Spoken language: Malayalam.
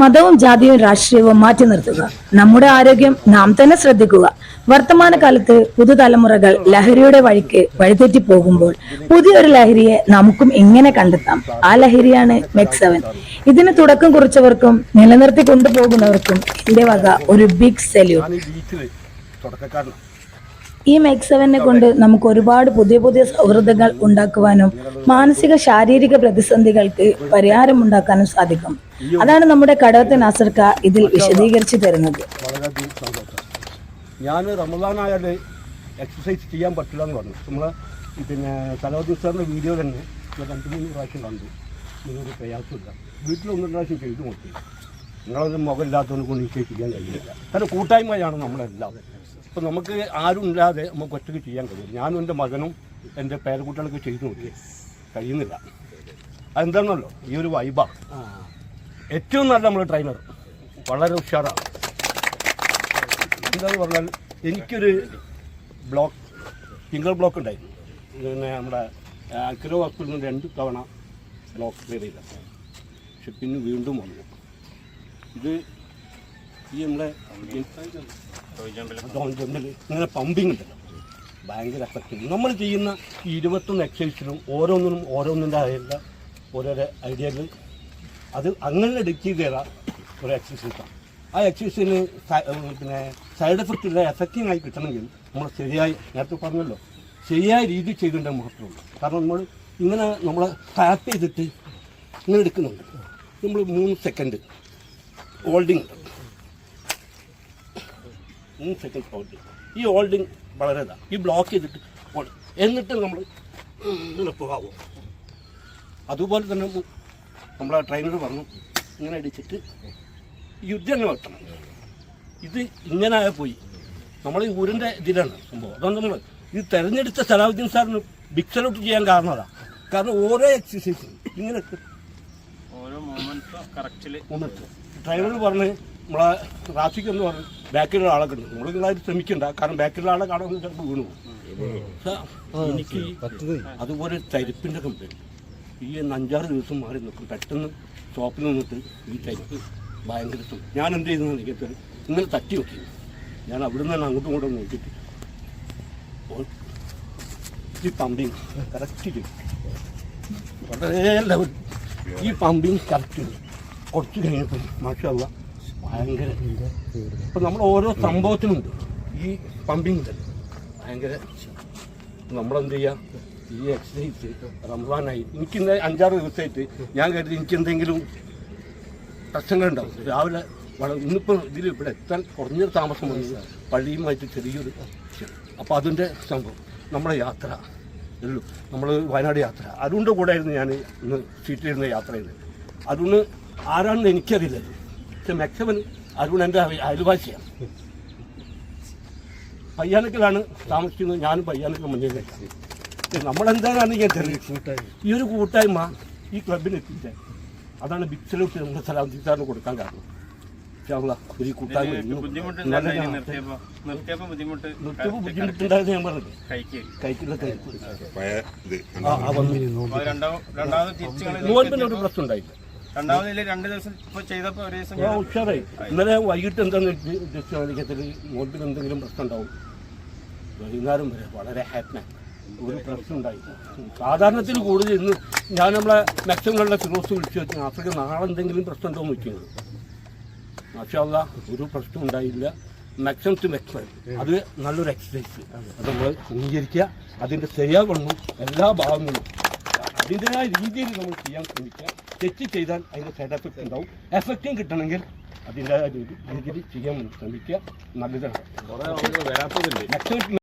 മതവും ജാതിയും രാഷ്ട്രീയവും മാറ്റി നിർത്തുക. നമ്മുടെ ആരോഗ്യം നാം തന്നെ ശ്രദ്ധിക്കുക. വർത്തമാനകാലത്ത് പുതുതലമുറകൾ ലഹരിയുടെ വഴിക്ക് വഴിതെറ്റി പോകുമ്പോൾ പുതിയൊരു ലഹരിയെ നമുക്കും ഇങ്ങനെ കണ്ടെത്താം? ആ ലഹരിയാണ് മെക്സവൻ. ഇതിന് തുടക്കം കുറിച്ചവർക്കും നിലനിർത്തി കൊണ്ടുപോകുന്നവർക്കും എന്റെ വക ഒരു ബിഗ് സല്യൂട്ട് ഈ മെക്സവനെ കൊണ്ട് നമുക്ക് ഒരുപാട് പുതിയ പുതിയ സൗഹൃദങ്ങൾ ഉണ്ടാക്കുവാനും മാനസിക ശാരീരിക പ്രതിസന്ധികൾക്ക് പരിഹാരം ഉണ്ടാക്കാനും സാധിക്കും. അതാണ് നമ്മുടെ കടവത്തെ നാസർക്ക ഇതിൽ വിശദീകരിച്ചു തരുന്നത്. വളരെയധികം സന്തോഷം. ഞാൻ റമദാനായാൽ എക്സസൈസ് ചെയ്യാൻ പറ്റില്ല എന്ന് പറഞ്ഞു. നമ്മൾ പിന്നെ സലോദിൻ സാറിന്റെ വീഡിയോ തന്നെ ഞാൻ രണ്ട് മൂന്ന് പ്രാവശ്യം കണ്ടു. നിങ്ങളൊരു പ്രയാസമില്ല. വീട്ടിൽ ഒന്ന് പ്രാവശ്യം ചെയ്തു നോക്കി. നിങ്ങളത് മുഖമില്ലാത്തതുകൊണ്ട് കൊണ്ട് എനിക്ക് ചെയ്യാൻ കഴിയില്ല. കാരണം കൂട്ടായ്മയാണ് നമ്മളെല്ലാം. ഇപ്പം നമുക്ക് ആരും ഇല്ലാതെ നമുക്ക് ഒറ്റയ്ക്ക് ചെയ്യാൻ കഴിയും ഞാനും എന്റെ മകനും എന്റെ പേരക്കുട്ടികളൊക്കെ ചെയ്തു നോക്കി. കഴിയുന്നില്ല. അതെന്താണല്ലോ ഈ ഒരു വൈബാണ് ഏറ്റവും നല്ല നമ്മൾ ട്രെയിനർ വളരെ ഉഷാറാണ് എന്താന്ന് പറഞ്ഞാൽ എനിക്കൊരു ബ്ലോക്ക് സിംഗിൾ ബ്ലോക്ക് ഉണ്ടായിരുന്നു പിന്നെ നമ്മുടെ അക്രോ ഹോസ്പിറ്റലിൽ രണ്ട് തവണ ബ്ലോക്ക് ക്ലിയർ ചെയ്ത. പക്ഷെ പിന്നെ വീണ്ടും വന്നു. ഇത് ഈ നമ്മുടെ ഇങ്ങനെ പമ്പിങ് ഉണ്ടല്ലോ ഭയങ്കര എഫക്റ്റീവ് നമ്മൾ ചെയ്യുന്ന ഇരുപത്തൊന്ന് എക്സസൈസിലും ഓരോന്നിനും ഓരോന്നിന്റെ ആയുള്ള ഓരോരോ ഐഡിയകൾ അത് അങ്ങനെ ഡിക്റ്റേറ്റ് ചെയ്ത ഒരു എക്സസൈസാണ് ആ എക്സസൈസിന് പിന്നെ സൈഡ് എഫക്റ്റ് ഇല്ല എഫക്റ്റീവ് ആയി കിട്ടണമെങ്കിൽ നമ്മൾ ശരിയായി നേരത്തെ പറഞ്ഞല്ലോ ശരിയായ രീതി ചെയ്തിട്ടുണ്ടെങ്കിൽ മാത്രമുള്ളൂ കാരണം നമ്മൾ ഇങ്ങനെ നമ്മൾ ടാപ്പ് ചെയ്തിട്ട് ഇങ്ങനെ എടുക്കുന്നുണ്ട്. നമ്മൾ മൂന്ന് സെക്കൻഡ് ഹോൾഡിംഗ് ഉണ്ട്. മൂന്ന് സെക്കൻഡ് ഹോൾഡിംഗ് ഈ ഹോൾഡിംഗ് വളരെ ഇതാണ് ഈ ബ്ലോക്ക് ചെയ്തിട്ട്. എന്നിട്ട് നമ്മൾ ഇങ്ങനെ പോകാവോ. അതുപോലെ തന്നെ മു- ആ ട്രെയിനർ പറഞ്ഞു ഇങ്ങനെ അടിച്ചിട്ട് യുദ്ധം അങ്ങനെ വെട്ടണം ഇത് ഇങ്ങനെ ആയാൽ പോയി. നമ്മൾ ഈ ഊരിന്റെ ഇതിലാണ് സംഭവം. അതുകൊണ്ട് നമ്മൾ ഇത് തെരഞ്ഞെടുത്ത സലാഹുദ്ദീൻ സാറിന് ബിഗ് സലൂട്ട് ചെയ്യാൻ കാരണം അതാ. കാരണം ഓരോ എക്സസൈസും ഇങ്ങനെ ഡ്രൈവർ പറഞ്ഞ് നമ്മളെ റാഫിക്ക് എന്ന് പറഞ്ഞ് ബാക്കിലുള്ള ആളൊക്കെ ഉണ്ട് നമ്മൾ നിങ്ങളായിട്ട് ശ്രമിക്കണ്ട. കാരണം ബാക്കിലുള്ള ആളെ കാണാൻ ചിലപ്പോൾ വീണു പോകും. എനിക്ക് അതുപോലെ തരിപ്പിന്റെ കംപ്ലൈന്റ് ഈ അഞ്ചാറ് ദിവസം മാറി നിൽക്കും. പെട്ടെന്ന് ഷോപ്പിൽ നിന്നിട്ട് ഈ തരിപ്പ് ഭയങ്കര. ഞാൻ എന്ത് ചെയ്തെന്ന് എനിക്കത് ഇങ്ങനെ തട്ടി നോക്കി. ഞാൻ അവിടെ നിന്ന് അങ്ങോട്ടും ഇങ്ങോട്ടും നോക്കിയിട്ട് ഈ പമ്പിങ് കറക്റ്റ് വളരെ ലെവൽ ഈ പമ്പിങ് കറക്റ്റ് ചെയ്തു കുറച്ച് കഴിഞ്ഞപ്പോൾ മാഷല്ല ഭയങ്കര ഇപ്പം നമ്മൾ ഓരോ സംഭവത്തിനുണ്ട്. ഈ പമ്പിങ് ഉണ്ടല്ലോ ഭയങ്കര നമ്മളെന്ത് ചെയ്യുക ഈ എക്സസൈസ് റംസാനായി. എനിക്ക് അഞ്ചാറ് ദിവസമായിട്ട് ഞാൻ കരുതി എനിക്ക് എന്തെങ്കിലും പ്രശ്നങ്ങളുണ്ടാവും. രാവിലെ വളരെ ഇന്നിപ്പോൾ ഇതിൽ ഇവിടെ എത്താൻ കുറഞ്ഞൊരു താമസം വന്നു. പള്ളിയുമായിട്ട് ചെറിയൊരു അപ്പോൾ അതിന്റെ സംഭവം. നമ്മുടെ യാത്ര. ഉള്ളൂ. നമ്മൾ വയനാട് യാത്ര. അരുണിന്റെ കൂടെ ആയിരുന്നു ഞാൻ ഇന്ന് സീറ്റിലിരുന്ന യാത്ര ചെയ്തത്. അരുണ് ആരാണെന്ന് എനിക്കറിയില്ല. പക്ഷെ മാക്സിമം അരുൺ എന്റെ അയ- അയൽവാസിയാണ്. പയ്യാനക്കലാണ് താമസിക്കുന്നത്. ഞാനും പയ്യാനക്കൽ മുന്നിലേക്ക് നമ്മളെന്താണെന്ന് ഞാൻ തെളിയിച്ചു ഈ ഒരു കൂട്ടായ്മ ഈ ക്ലബിന് എത്തിച്ചത് അതാണ് ബിഗ് സലൂട്ട് നമ്മുടെ സ്ഥലം സാറിന് കൊടുക്കാൻ കാരണം. ഒരു കൂട്ടായ്മ നിർത്തിയപ്പോൾ ബുദ്ധിമുട്ടുണ്ടായത് ഞാൻ പറഞ്ഞത്. കൈക്കുള്ള പ്രശ്നം ഉണ്ടായില്ല. ഉഷാറായി. ഇന്നലെ വൈകിട്ട് എന്താണെന്ന് ഉദ്ദേശിച്ചാൽ നോൻപിന് എന്തെങ്കിലും പ്രശ്നം ഉണ്ടാവും. വൈകുന്നേരം വരെ വളരെ ഹാപ്പിയാണ്. ഒരു പ്രശ്നം ഉണ്ടായി സാധാരണത്തിൽ കൂടുതൽ ഇന്ന് ഞാൻ നമ്മളെ മെച്ചങ്ങളുടെ ഫിറോസ് വിളിച്ചു വെച്ചു ആഫ്രിക്ക നാളെ എന്തെങ്കിലും പ്രശ്നം ഉണ്ടോ എന്ന് വെക്കുന്നത് മാഷാല്ല ഒരു പ്രശ്നം ഉണ്ടായില്ല. മെക്സം ടു മെക്സം അത് നല്ലൊരു എക്സസൈസ് അത് നമ്മൾ അംഗീകരിക്കുക. അതിന്റെ ശരിയാവണം എല്ലാ ഭാഗങ്ങളും അതിന്റെതായ രീതിയിൽ നമ്മൾ ചെയ്യാൻ ശ്രമിക്കുക. തെറ്റ് ചെയ്താൽ അതിന്റെ സൈഡ് എഫക്റ്റ് ഉണ്ടാവും. എഫക്റ്റും കിട്ടണമെങ്കിൽ അതിന്റെതായ രീതി രീതിയിൽ ചെയ്യാൻ ശ്രമിക്കുക. നല്ലതാണ്. മെക്സം